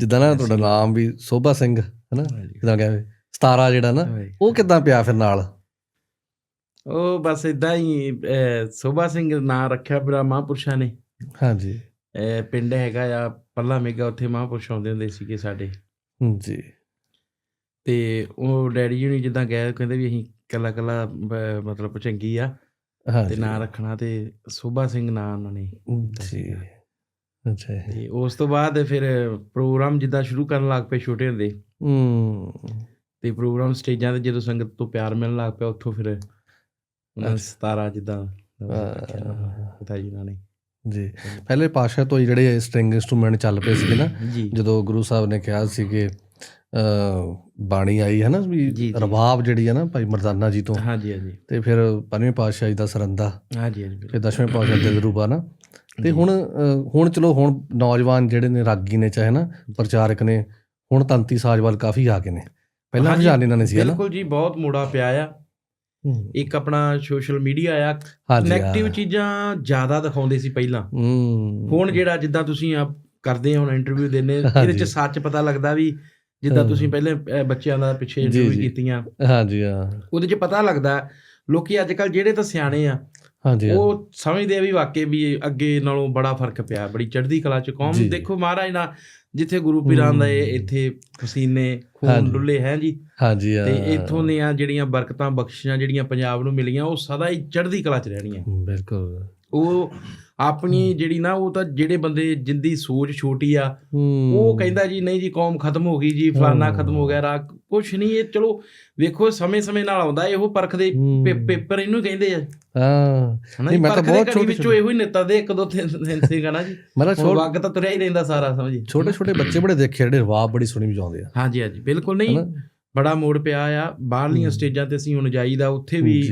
ਜਿੱਦਾਂ ਨਾ ਤੁਹਾਡਾ ਨਾਮ ਵੀ ਸੋਭਾ ਸਿੰਘ ਹਨਾ? ਜਿੱਦਾਂ ਕਹਿੰਦੇ ਸਤਾਰਾ ਜਿਹੜਾ ਨਾ ਉਹ ਕਿੱਦਾਂ ਪਿਆ ਫਿਰ ਨਾਲ? ਉਹ ਬਸ ਇਦਾਂ ਹੀ ਸੋਭਾ ਸਿੰਘ ਨਾਂ ਰੱਖਿਆ ਮੇਰਾ ਮਹਾਂਪੁਰਸ਼ਾਂ ਨੇ। ਹਾਂਜੀ। ਪਿੰਡ ਹੈਗਾ ਆ ਪੱਲਾ ਮੇਗਾ ਉੱਥੇ ਮਹਾਂਪੁਰਸ਼ ਆਉਂਦੇ ਹੁੰਦੇ ਸੀਗੇ ਸਾਡੇ। ਜੀ ਤੇ ਉਹ ਡੈਡੀ ਜੀ ਨੂੰ ਜਿੱਦਾਂ ਗਏ ਕਹਿੰਦੇ ਵੀ ਅਸੀਂ ਕੱਲਾ ਕੱਲਾ ਮਤਲਬ ਚੰਗੀ ਆ। ਤੇ ਨਾਂ ਰੱਖਣਾ ਤੇ ਸੋਭਾ ਸਿੰਘ ਨਾਂ ਉਹਨਾਂ ਨੇ ਜੀ। ਅੱਛਾ ਜੀ। ਉਸ ਤੋਂ ਬਾਅਦ ਫਿਰ ਪ੍ਰੋਗਰਾਮ ਜਿੱਦਾਂ ਸ਼ੁਰੂ ਕਰਨ ਲੱਗ ਪਏ ਛੋਟੇ ਹੁੰਦੇ। ਹੂੰ। ਤੇ ਪ੍ਰੋਗਰਾਮ ਸਟੇਜਾਂ ਤੇ ਜਦੋਂ ਸੰਗਤ ਤੋਂ ਪਿਆਰ ਮਿਲਣ ਲੱਗ ਪਿਆ ਉੱਥੋਂ ਫਿਰ ਉਹਨਾਂ ਸਤਾਰਾ ਜਿੱਦਾਂ ਪਿਤਾ ਜੀ ਨਾਲ ਨੇ। ਜੀ। ਪਹਿਲੇ ਪਾਸ਼ਾ ਤੋਂ ਜਿਹੜੇ ਸਟ੍ਰਿੰਗ ਇਨਸਟਰੂਮੈਂਟ ਚੱਲ ਪਏ ਸੀਗੇ ਨਾ ਜਦੋਂ ਗੁਰੂ ਸਾਹਿਬ ਨੇ ਕਿਹਾ ਸੀ ਕਿ ਬਾਣੀ ਆਈ ਹੈ ਨਾ ਵੀ। ਰਬਾਬ ਜਿਹੜੀ ਹੈ ਨਾ ਭਾਈ ਮਰਦਾਨਾ ਜੀ ਤੋਂ ਹਾਂਜੀ ਹਾਂਜੀ। ਤੇ ਫਿਰ ਪੰਜਵੇਂ ਪਾਤਸ਼ਾਹ ਜੀ ਦਾ ਸਰੰਦਾ ਹਾਂਜੀ ਹਾਂਜੀ ਫਿਰ ਦਸਵੇਂ ਪਾਤਸ਼ਾਹ ਦਿਲਰੂਬਾ ਨਾ ਤੇ ਹੁਣ ਹੁਣ ਚਲੋ ਹੁਣ ਨੌਜਵਾਨ ਜਿਹੜੇ ਨੇ ਰਾਗੀ ਨੇ ਚਾਹੇ ਨਾ ਪ੍ਰਚਾਰਕ ਨੇ ਹੁਣ ਤੰਤੀ ਸਾਜ਼ ਵੱਲ ਕਾਫੀ ਆ ਗਏ ਨੇ ਪਹਿਲਾਂ ਰੁਝਾਨ ਇਹਨਾਂ ਨੇ ਸੀ ਬਿਲਕੁਲ ਜੀ ਬਹੁਤ ਮੋੜਾ ਪਿਆ ਆ। ਇੱਕ ਆਪਣਾ ਸੋਸ਼ਲ ਮੀਡੀਆ ਆ ਨੈਗੇਟਿਵ। ਚੀਜ਼ਾਂ ਜ਼ਿਆਦਾ ਦਿਖਾਉਂਦੇ ਸੀ ਪਹਿਲਾਂ ਹੁਣ ਜਿਹੜਾ ਜਿੱਦਾਂ ਤੁਸੀਂ ਆ ਕਰਦੇ ਹੋ ਹੁਣ ਇੰਟਰਵਿਊ ਦਿੰਦੇ ਇਹਦੇ। ਚ ਸੱਚ ਪਤਾ ਲੱਗਦਾ ਵੀ ਜਿੱਦਾਂ। ਤੁਸੀਂ ਪਹਿਲੇ ਬੱਚਿਆਂ ਦਾ ਪਿੱਛੇ ਇੰਟਰਵਿਊ। ਕੀਤੀਆਂ ਹਾਂਜੀ ਹਾਂ ਉਹਦੇ ਚ ਪਤਾ ਲੱਗਦਾ ਲੋਕੀ ਅੱਜ ਕੱਲ ਜਿਹੜੇ ਤਾਂ ਸਿਆਣੇ ਆ ਹਾਂਜੀ। ਉਹ ਸਮਝਦੇ ਆ ਵੀ ਵਾਕਈ ਵੀ ਅੱਗੇ ਨਾਲੋਂ ਬੜਾ ਫ਼ਰਕ ਪਿਆ ਬੜੀ ਚੜ੍ਹਦੀ ਕਲਾ ਚ ਕੌਮ। ਦੇਖੋ ਮਹਾਰਾਜ ਨਾਲ ਜਿੱਥੇ ਗੁਰੂ ਪੀਰਾਂ ਦਾ। ਇੱਥੇ ਪਸੀਨੇ ਖੂਨ। ਡੁੱਲੇ ਹੈ ਜੀ ਹਾਂਜੀ। ਤੇ ਇੱਥੋਂ ਦੀਆਂ ਜਿਹੜੀਆਂ ਬਰਕਤਾਂ ਬਖਸ਼ਿਸ਼ਾਂ ਜਿਹੜੀਆਂ ਪੰਜਾਬ ਨੂੰ ਮਿਲੀਆਂ ਉਹ ਸਦਾ ਹੀ ਚੜ੍ਹਦੀ ਕਲਾ ਚ ਰਹਿਣੀਆਂ ਬਿਲਕੁਲ ਉਹ ਆਪਣੀ ਜਿਹੜੀ ਨਾ ਉਹ ਤਾਂ ਜਿਹੜੇ ਬੰਦੇ ਜਿੰਦੀ ਸੋਚ ਛੋਟੀ ਆ ਉਹ ਕਹਿੰਦਾ ਜੀ ਨਹੀਂ ਜੀ ਕੌਮ ਖਤਮ ਹੋ ਗਈ ਜੀ ਫਲਾਨਾ। ਖਤਮ ਹੋ ਗਿਆ ਰਾ ਕੁਛ ਨਹੀਂ ਇਹ ਚਲੋ ਵੇਖੋ ਸਮੇਂ-ਸਮੇਂ ਨਾਲ ਆਉਂਦਾ ਇਹੋ ਪਰਖ ਦੇ ਪੇਪਰ ਇਹਨੂੰ ਕਹਿੰਦੇ ਆ ਹਾਂ ਨਹੀਂ, ਮੈਂ ਤਾਂ ਬਹੁਤ ਛੋਟੇ- ਵਿੱਚੋਂ ਇਹੋ ਹੀ ਨਿੱਤਾ ਦੇ ਇੱਕ ਦੋ ਤਿੰਨ ਸੀਗਾ ਨਾ ਜੀ ਮਤਲਬ ਛੋਟੇ ਵਗ ਤਾਂ ਤੁਰਿਆ ਹੀ ਰਹਿੰਦਾ ਸਾਰਾ ਸਮਝੀ ਛੋਟੇ ਛੋਟੇ ਬੱਚੇ ਬੜੇ ਦੇਖੇ ਜਿਹੜੇ ਰਵਾਬ ਬੜੀ ਸੁਣੀ ਵਜਾਉਂਦੇ ਆ ਹਾਂਜੀ ਹਾਂਜੀ ਬਿਲਕੁਲ ਨਹੀਂ? ਬੜਾ ਮੋੜ ਪਿਆ ਆ ਬਾਹਰਲੀਆਂ। ਸਟੇਜਾਂ ਤੇ ਅਸੀਂ ਹੁਣ ਜਾਈਦਾ ਉੱਥੇ ਵੀ।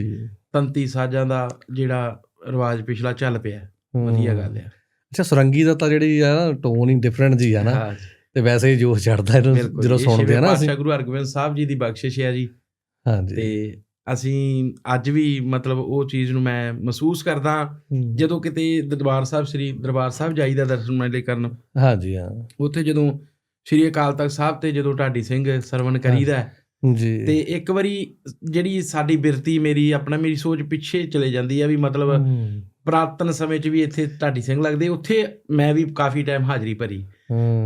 ਤੰਤੀ ਸਾਜ਼ਾਂ ਦਾ ਜਿਹੜਾ ਰਿਵਾਜ ਪਿਛਲਾ ਚੱਲ ਪਿਆ। ਵਧੀਆ ਗੱਲ ਆ। ਅੱਛਾ ਸੁਰੰਗੀ ਦਾ ਤਾਂ ਜਿਹੜੀ ਆ ਟੋਨ ਹੀ ਡਿਫਰੈਂਟ ਜੀ ਆ ਨਾ। ਤੇ ਵੈਸੇ ਹੀ ਜੋਸ਼ ਚੜਦਾ ਇਹਨੂੰ ਜਦੋਂ ਸੁਣਦੇ ਆ ਨਾ ਅਸੀਂ। ਗੁਰੂ ਹਰਗੋਬਿੰਦ ਸਾਹਿਬ ਜੀ ਦੀ ਬਖਸ਼ਿਸ਼ ਹੈ ਜੀ। ਹਾਂਜੀ ਤੇ ਅਸੀਂ ਅੱਜ ਵੀ ਮਤਲਬ ਉਹ ਚੀਜ਼ ਨੂੰ ਮੈਂ ਮਹਿਸੂਸ ਕਰਦਾ। ਜਦੋਂ ਕਿਤੇ ਦਰਬਾਰ ਸਾਹਿਬ ਸ੍ਰੀ ਦਰਬਾਰ ਸਾਹਿਬ ਜਾਈਦਾ ਦਰਸ਼ਨ ਮੇਲੇ ਕਰਨ। ਹਾਂਜੀ ਹਾਂ। ਉੱਥੇ ਜਦੋਂ ਸ੍ਰੀ ਅਕਾਲ ਤਖਤ ਸਾਹਿਬ ਤੇ ਜਦੋਂ ਢਾਡੀ ਸਿੰਘ ਸਰਵਣ ਕਰੀਦਾ ਜੀ ਤੇ ਇੱਕ ਵਾਰੀ ਜਿਹੜੀ ਸਾਡੀ ਬਿਰਤੀ ਮੇਰੀ ਆਪਣਾ ਮੇਰੀ ਸੋਚ ਪਿੱਛੇ ਚਲੇ ਜਾਂਦੀ ਆ ਵੀ ਮਤਲਬ। ਪ੍ਰਾਤਨ ਸਮੇਂ 'ਚ ਵੀ ਇੱਥੇ ਢਾਡੀ ਸਿੰਘ ਲੱਗਦੇ ਉੱਥੇ ਮੈਂ ਵੀ ਕਾਫੀ ਟਾਈਮ ਹਾਜ਼ਰੀ ਭਰੀ।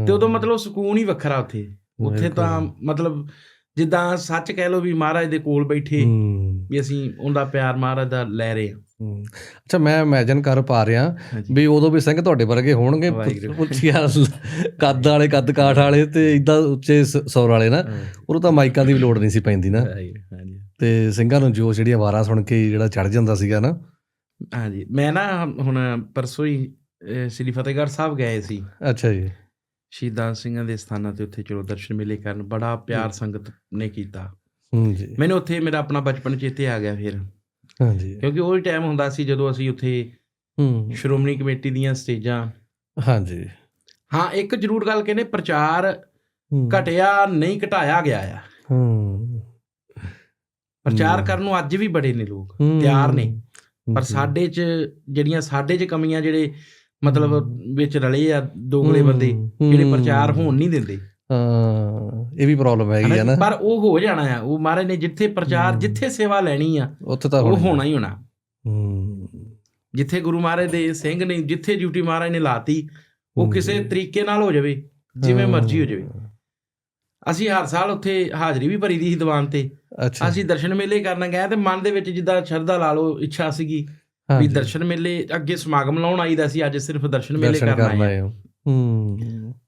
ਤੇ ਉਦੋਂ ਮਤਲਬ ਸਕੂਨ ਹੀ ਵੱਖਰਾ ਉੱਥੇ ਉੱਥੇ। ਤਾਂ ਮਤਲਬ ਜਿੱਦਾਂ ਸੱਚ ਕਹਿ ਲਓ ਵੀ ਮਹਾਰਾਜ ਦੇ ਕੋਲ ਬੈਠੇ। ਵੀ ਅਸੀਂ ਉਹਦਾ ਪਿਆਰ ਮਹਾਰਾਜ ਦਾ ਲੈ ਰਹੇ ਹਾਂ। ਅੱਛਾ ਮੈਂ ਇਮੇਜਿਨ ਕਰ ਪਾ ਰਿਹਾ। ਵੀ ਉਦੋਂ ਵੀ ਸਿੰਘ ਤੁਹਾਡੇ ਵਰਗੇ ਹੋਣਗੇ। ਪੁੱਛਿਆ ਕੱਦ ਵਾਲੇ ਕੱਦ ਕਾਠ ਵਾਲੇ ਤੇ ਇਦਾਂ ਉੱਚੇ ਸੌਰ ਵਾਲੇ ਨਾ ਉਦੋਂ ਤਾਂ ਮਾਈਕਾਂ ਦੀ ਵੀ ਲੋੜ ਨਹੀਂ ਸੀ ਪੈਂਦੀ ਨਾ ਤੇ ਸਿੰਘਾਂ ਨੂੰ ਜੋ ਜਿਹੜੀਆਂ ਆਵਾਜ਼ਾਂ ਸੁਣ ਕੇ ਜਿਹੜਾ ਚੜ ਜਾਂਦਾ ਸੀਗਾ ਨਾ ਹਾਂਜੀ ਮੈਂ ਨਾ ਹੁਣ ਪਰਸੋਂ ਹੀ ਸ੍ਰੀ ਫਤਿਹਗੜ੍ਹ ਸਾਹਿਬ ਗਏ ਸੀ ਅੱਛਾ ਜੀ ਸ਼ਹੀਦਾਂ ਸਿੰਘਾਂ ਦੇ ਸਥਾਨਾਂ ਤੇ ਉੱਥੇ ਚਲੋ ਦਰਸ਼ਨ ਮੇਲੇ ਕਰਨ ਬੜਾ ਪਿਆਰ ਸੰਗਤ ਨੇ ਕੀਤਾ। ਜੀ। ਮੈਨੂੰ ਉੱਥੇ ਮੇਰਾ ਆਪਣਾ ਬਚਪਨ ਚੇਤੇ ਆ ਗਿਆ ਫਿਰ। ਹਾਂਜੀ ਕਿਉਂਕਿ ਉਹ ਹੀ ਟਾਈਮ ਹੁੰਦਾ ਸੀ ਜਦੋਂ ਅਸੀਂ ਉੱਥੇ ਹੂੰ। ਸ਼੍ਰੋਮਣੀ ਕਮੇਟੀ ਦੀਆਂ ਸਟੇਜਾਂ ਹਾਂਜੀ ਹਾਂ ਇੱਕ ਜ਼ਰੂਰ ਗੱਲ ਕਹਿੰਦੇ ਪ੍ਰਚਾਰ। ਘਟਿਆ ਨਹੀਂ ਘਟਾਇਆ ਗਿਆ ਆ। ਹੂੰ। ਪ੍ਰਚਾਰ। ਕਰਨ ਨੂੰ ਅੱਜ ਵੀ ਬੜੇ ਨੇ ਲੋਕ। ਤਿਆਰ ਨੇ। ਪਰ। ਸਾਡੇ 'ਚ ਜਿਹੜੀਆਂ ਸਾਡੇ 'ਚ ਕਮੀਆਂ ਜਿਹੜੇ ਮਤਲਬ। ਵਿੱਚ ਰਲੇ ਆ ਦੋਗਲੇ ਬੰਦੇ। ਜਿਹੜੇ ਪ੍ਰਚਾਰ ਹੋਣ ਨਹੀਂ ਦਿੰਦੇ ਹਾਂ ਇਹ ਵੀ ਪ੍ਰੋਬਲਮ ਹੈਗੀ ਆ ਨਾ? ਪਰ ਉਹ ਹੋ ਜਾਣਾ ਆ ਉਹ ਮਹਾਰਾਜ ਨੇ ਜਿੱਥੇ ਪ੍ਰਚਾਰ। ਜਿੱਥੇ ਸੇਵਾ ਲੈਣੀ ਆ ਉੱਥੇ ਤਾਂ ਉਹ ਹੋਣਾ ਹੀ ਹੋਣਾ ਹੂੰ ਜਿੱਥੇ ਗੁਰੂ ਮਹਾਰਾਜ ਦੇ ਸਿੰਘ ਨੇ ਜਿੱਥੇ ਡਿਊਟੀ ਮਹਾਰਾਜ ਨੇ ਲਾਤੀ ਉਹ। ਕਿਸੇ ਤਰੀਕੇ ਨਾਲ ਹੋ ਜਾਵੇ ਜਿਵੇਂ ਮਰਜ਼ੀ ਹੋ ਜਾਵੇ ਅਸੀਂ ਹਰ ਸਾਲ ਉੱਥੇ ਹਾਜ਼ਰੀ ਵੀ ਭਰੀ ਦੀ ਸੀ ਦੀਵਾਨ ਤੇ ਅਸੀਂ ਦਰਸ਼ਨ ਮੇਲੇ ਕਰਨ ਗਏ ਤੇ ਮਨ ਦੇ ਵਿੱਚ ਜਿੱਦਾਂ ਸ਼ਰਧਾ ਲਾ ਲਓ ਇੱਛਾ ਸੀਗੀ ਵੀ। ਦਰਸ਼ਨ ਮੇਲੇ ਅੱਗੇ ਸਮਾਗਮ ਲਾਉਣ ਆਈਦਾ ਸੀ ਅੱਜ ਸਿਰਫ ਦਰਸ਼ਨ ਮੇਲੇ ਕਰਨ ਆਏ ਹੋ। ਹੂੰ।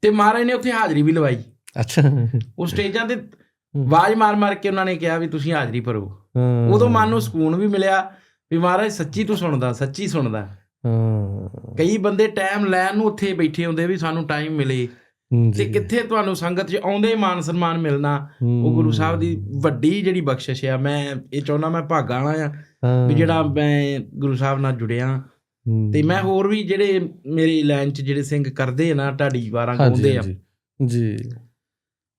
ਤੇ ਮਹਾਰਾਜ ਨੇ ਉੱਥੇ ਹਾਜ਼ਰੀ ਵੀ ਲਵਾਈ। ਅੱਛਾ। ਉਹ ਸਟੇਜਾਂ ਤੇ ਆਵਾਜ਼ ਮਾਰ ਮਾਰ ਕੇ ਉਹਨਾਂ ਨੇ ਕਿਹਾ ਵੀ ਤੁਸੀਂ ਹਾਜ਼ਰੀ ਭਰੋ। ਉਦੋਂ ਮਨ ਨੂੰ ਸਕੂਨ ਵੀ ਮਿਲਿਆ ਵੀ ਮਹਾਰਾਜ ਸੱਚੀ ਤੂੰ ਸੁਣਦਾ ਸੱਚੀ ਸੁਣਦਾ। ਹਾਂ। ਕਈ ਬੰਦੇ ਟਾਈਮ ਲੈਣ ਨੂੰ ਉੱਥੇ ਬੈਠੇ ਹੁੰਦੇ ਵੀ ਸਾਨੂੰ ਟਾਈਮ ਮਿਲੇ। ਤੇ। ਕਿੱਥੇ ਤੁਹਾਨੂੰ ਸੰਗਤ 'ਚ ਆਉਂਦੇ ਮਾਨ ਸਨਮਾਨ ਮਿਲਣਾ ਉਹ ਗੁਰੂ ਸਾਹਿਬ ਦੀ ਵੱਡੀ ਜਿਹੜੀ ਬਖਸ਼ਿਸ਼ ਆ ਮੈਂ ਇਹ ਚਾਹੁੰਦਾ ਮੈਂ ਭਾਗਾ ਵਾਲਾ ਆ। ਵੀ ਜਿਹੜਾ ਮੈਂ ਗੁਰੂ ਸਾਹਿਬ ਨਾਲ ਜੁੜਿਆ। ਤੇ ਮੈਂ ਹੋਰ ਵੀ ਜਿਹੜੇ ਮੇਰੀ ਲਾਈਨ 'ਚ ਜਿਹੜੇ ਸਿੰਘ ਕਰਦੇ ਆ ਨਾ ਢਾਡੀ ਵਾਰਾਂ ਗਾਉਂਦੇ ਆ। ਜੀ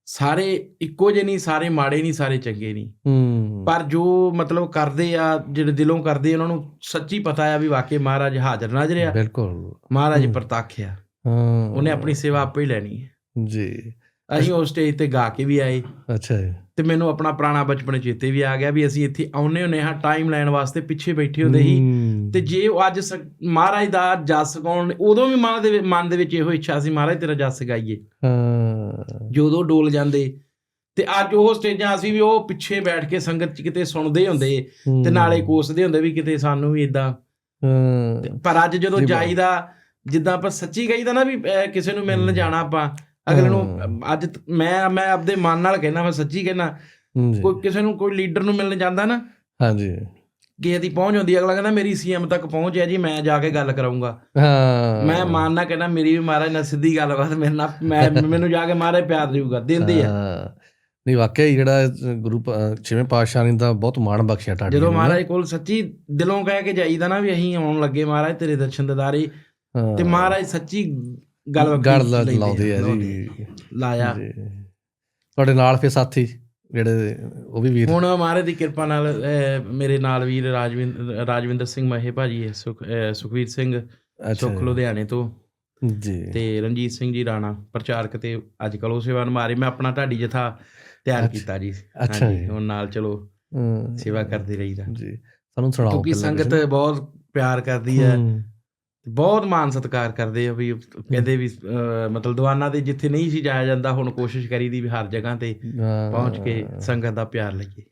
ਸਾਰੇ ਇੱਕੋ ਜਿਹੇ ਨਹੀਂ ਸਾਰੇ ਮਾੜੇ ਨਹੀਂ ਸਾਰੇ ਚੰਗੇ ਨਹੀਂ ਹੂੰ ਪਰ ਜੋ ਮਤਲਬ ਕਰਦੇ ਆ ਜਿਹੜੇ ਦਿਲੋਂ ਕਰਦੇ ਆ, ਉਹਨਾਂ ਨੂੰ ਸੱਚੀ ਪਤਾ ਆ ਵੀ ਵਾਕਈ ਮਹਾਰਾਜ ਹਾਜ਼ਰ ਨਾਜ਼ਰ ਆ ਬਿਲਕੁਲ ਮਹਾਰਾਜ। ਪ੍ਰਤੱਖ ਆ ਹਾਂ। ਉਹਨੇ ਆਪਣੀ ਸੇਵਾ ਆਪੇ ਹੀ ਲੈਣੀ ਹੈ। ਜੀ। ਅਸੀਂ ਉਸ ਸਟੇਜ ਤੇ ਗਾ ਕੇ ਵੀ ਆਏ। ਅੱਛਾ ਜੀ। ਤੇ ਮੈਨੂੰ ਆਪਣਾ ਪੁਰਾਣਾ ਬਚਪਨ ਚੇਤੇ ਵੀ ਆ ਗਿਆ ਵੀ ਅਸੀਂ ਇੱਥੇ ਆਉਨੇ ਹੁੰਨੇ ਹਾਂ ਟਾਈਮ ਲੈਣ ਵਾਸਤੇ ਪਿੱਛੇ ਬੈਠੇ ਹੁੰਦੇ ਸੀ। ਤੇ ਜੇ ਉਹ ਅੱਜ ਮਹਾਰਾਜ ਦਾ ਜਸ ਗਾਉਣ ਉਦੋਂ ਵੀ ਮਨ ਦੇ ਮਨ ਦੇ ਵਿੱਚ ਇਹੋ ਇੱਛਾ ਸੀ ਮਹਾਰਾਜ ਤੇਰਾ ਜਸ ਗਾਈਏ। ਹਾਂ। ਜਦੋਂ ਡੋਲ ਜਾਂਦੇ। ਤੇ ਅੱਜ ਉਹ ਸਟੇਜਾਂ ਅਸੀਂ ਵੀ ਉਹ ਪਿੱਛੇ ਬੈਠ ਕੇ ਸੰਗਤ ਚ ਕਿਤੇ ਸੁਣਦੇ ਹੁੰਦੇ। ਤੇ ਨਾਲੇ ਕੋਸਦੇ ਹੁੰਦੇ ਵੀ ਕਿਤੇ ਸਾਨੂੰ ਵੀ ਇਦਾਂ ਹਾਂ। ਪਰ ਅੱਜ ਜਦੋਂ ਜਾਈਦਾ ਜਿੱਦਾਂ ਆਪਾਂ ਸੱਚੀ ਕਹੀਦਾ ਨਾ ਵੀ ਕਿਸੇ ਨੂੰ ਮਿਲਣ ਜਾਣਾ ਆਪਾਂ ਅਗਲੇ ਨੂੰ। ਅੱਜ ਮੈਂ ਮੈਂ ਆਪਦੇ ਮਨ ਨਾਲ ਕਹਿਣਾ ਮੈਂ ਸੱਚੀ ਕਹਿਣਾ ਕੋਈ ਕਿਸੇ ਨੂੰ ਕੋਈ ਲੀਡਰ ਨੂੰ ਮਿਲਣ ਜਾਂਦਾ ਨਾ ਹਾਂਜੀ ਕਿਸੇ ਦੀ ਪਹੁੰਚ ਹੁੰਦੀ ਅਗਲਾ ਕਹਿੰਦਾ ਮੇਰੀ ਸੀਐਮ ਤੱਕ ਪਹੁੰਚ ਹੈ ਜੀ ਮੈਂ ਜਾ ਕੇ ਗੱਲ ਕਰਾਉਂਗਾ ਹਾਂ ਮੈਂ ਮਾਨਣਾ ਕਹਿੰਦਾ ਮੇਰੀ ਵੀ ਮਹਾਰਾਜ ਨਾਲ ਸਿੱਧੀ ਗੱਲਬਾਤ ਮੇਰੇ ਨਾਲ ਮੈਂ ਮੈਨੂੰ ਜਾ ਕੇ ਮਹਾਰਾਜ ਪਿਆਰ ਦੇਊਗਾ ਦਿੰਦੇ ਆ। ਨਹੀਂ ਵਾਕਿਆ ਜਿਹੜਾ ਗੁਰੂ ਛੇਵੇਂ ਪਾਤਸ਼ਾਹ ਨੇ ਤਾਂ ਬਹੁਤ ਮਾਣ ਬਖਸ਼ਿਆ ਤੁਹਾਡੇ ਜਦੋਂ। ਮਹਾਰਾਜ ਕੋਲ ਸੱਚੀ ਦਿਲੋਂ ਕਹਿ ਕੇ ਜਾਈਦਾ ਨਾ ਵੀ ਅਸੀਂ ਆਉਣ ਲੱਗੇ ਮਹਾਰਾਜ ਤੇਰੇ ਦਰਸ਼ਨ ਦਿਦਾਰੇ। ਤੇ ਮਹਾਰਾਜ ਸੱਚੀ ਗੱਲ ਗੱਲ ਲਾਉਂਦੇ ਆ ਜੀ। ਲਾਇਆ। ਤੁਹਾਡੇ ਨਾਲ ਫਿਰ ਸਾਥੀ ਜਿਹੜੇ ਉਹ ਵੀ ਵੀਰ? ਹੁਣ ਮਹਾਰਾਜ ਦੀ ਕਿਰਪਾ ਨਾਲ ਮੇਰੇ ਨਾਲ ਵੀਰ ਰਾਜਵਿੰਦਰ ਰਾਜਵਿੰਦਰ ਸਿੰਘ ਮਹੇ ਭਾਜੀ ਸੁਖਵੀਰ ਸਿੰਘ ਸੁਖ ਲੁਧਿਆਣੇ ਤੋਂ। ਜੀ। ਤੇ ਰਣਜੀਤ ਸਿੰਘ ਜੀ ਰਾਣਾ ਪ੍ਰਚਾਰਕ ਤੇ ਅੱਜ ਕੱਲ ਉਹ ਸੇਵਾ ਨਿਭਾ ਮੈਂ ਆਪਣਾ ਢਾਡੀ ਜਥਾ ਤਿਆਰ। ਕੀਤਾ ਜੀ। ਅੱਛਾ ਜੀ। ਹੁਣ ਨਾਲ ਚਲੋ। ਸੇਵਾ ਕਰਦੇ ਰਹੀਦਾ। ਜੀ। ਸਾਨੂੰ ਸੁਣਾਓ ਕਿਉਂਕਿ ਸੰਗਤ। ਬਹੁਤ ਪਿਆਰ ਕਰਦੀ ਹੂੰ। ਬਹੁਤ ਮਾਨ ਸਤਿਕਾਰ ਕਰਦੇ ਆ ਵੀ ਕਹਿੰਦੇ ਵੀ ਮਤਲਬ ਦੀਵਾਨਾਂ ਤੇ ਜਿੱਥੇ ਨਹੀਂ ਸੀ ਜਾਇਆ ਜਾਂਦਾ ਹੁਣ ਕੋਸ਼ਿਸ਼ ਕਰੀਦੀ ਵੀ ਹਰ ਜਗ੍ਹਾ ਤੇ। ਪਹੁੰਚ ਕੇ ਸੰਗਤ ਦਾ ਪਿਆਰ ਲਈਏ